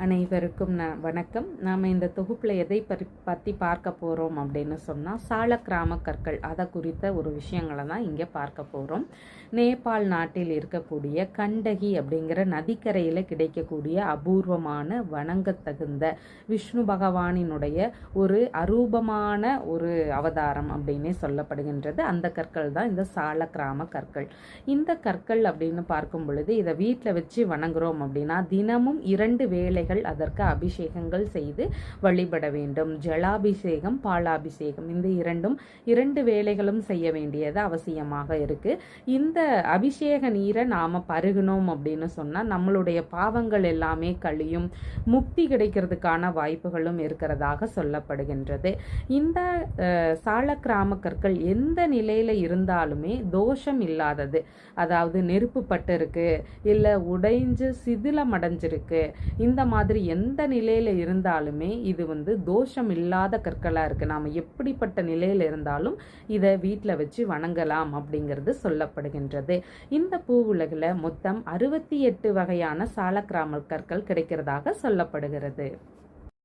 அனைவருக்கும் நான் வணக்கம். நாம் இந்த தொகுப்பில் எதை பறி பற்றி பார்க்க போகிறோம் அப்படின்னு சொன்னால் சால கிராம கற்கள் அதை குறித்த ஒரு விஷயங்களை தான் இங்கே பார்க்க போகிறோம் நேபாள் நாட்டில் இருக்கக்கூடிய கண்டகி அப்படிங்கிற நதிக்கரையில் கிடைக்கக்கூடிய அபூர்வமான வணங்கத்தகுந்த விஷ்ணு பகவானினுடைய ஒரு அரூபமான ஒரு அவதாரம் அப்படின்னே சொல்லப்படுகின்றது. அந்த கற்கள் தான் இந்த சால கிராம கற்கள். இந்த கற்கள் அப்படின்னு பார்க்கும் பொழுது இதை வீட்டில் வச்சு வணங்குறோம் அப்படின்னா தினமும் இரண்டு பிள்ளைகள் அதற்கு அபிஷேகங்கள் செய்து வழிபட வேண்டும். ஜலாபிஷேகம் பாலாபிஷேகம் இந்த இரண்டும் இரண்டு வேலைகளும் செய்ய வேண்டியது அவசியமாக இருக்கு. இந்த அபிஷேக நீரை நாம பருகினோம் அப்படின்னு சொன்னா நம்மளுடைய பாவங்கள் எல்லாமே கழியும் முக்தி கிடைக்கிறதுக்கான வாய்ப்புகளும் இருக்கிறதாக சொல்லப்படுகின்றது. இந்த சால கிராம கற்கள் எந்த நிலையில இருந்தாலுமே தோஷம் இல்லாதது அதாவது நெருப்பு பட்டு இருக்கு இல்லை உடைஞ்சு சிதிலம் அடைஞ்சிருக்கு இந்த மாதிரி எந்த நிலையில் இருந்தாலுமே இது வந்து தோஷம் இல்லாத கற்களாக இருக்குது நாம் எப்படிப்பட்ட நிலையில் இருந்தாலும் இதை வீட்டில் வச்சு வணங்கலாம் அப்படிங்கிறது சொல்லப்படுகின்றது. இந்த பூ உலகில் மொத்தம் அறுபத்தி எட்டு வகையான சாலக்கிராமல் கற்கள் கிடைக்கிறதாக சொல்லப்படுகிறது.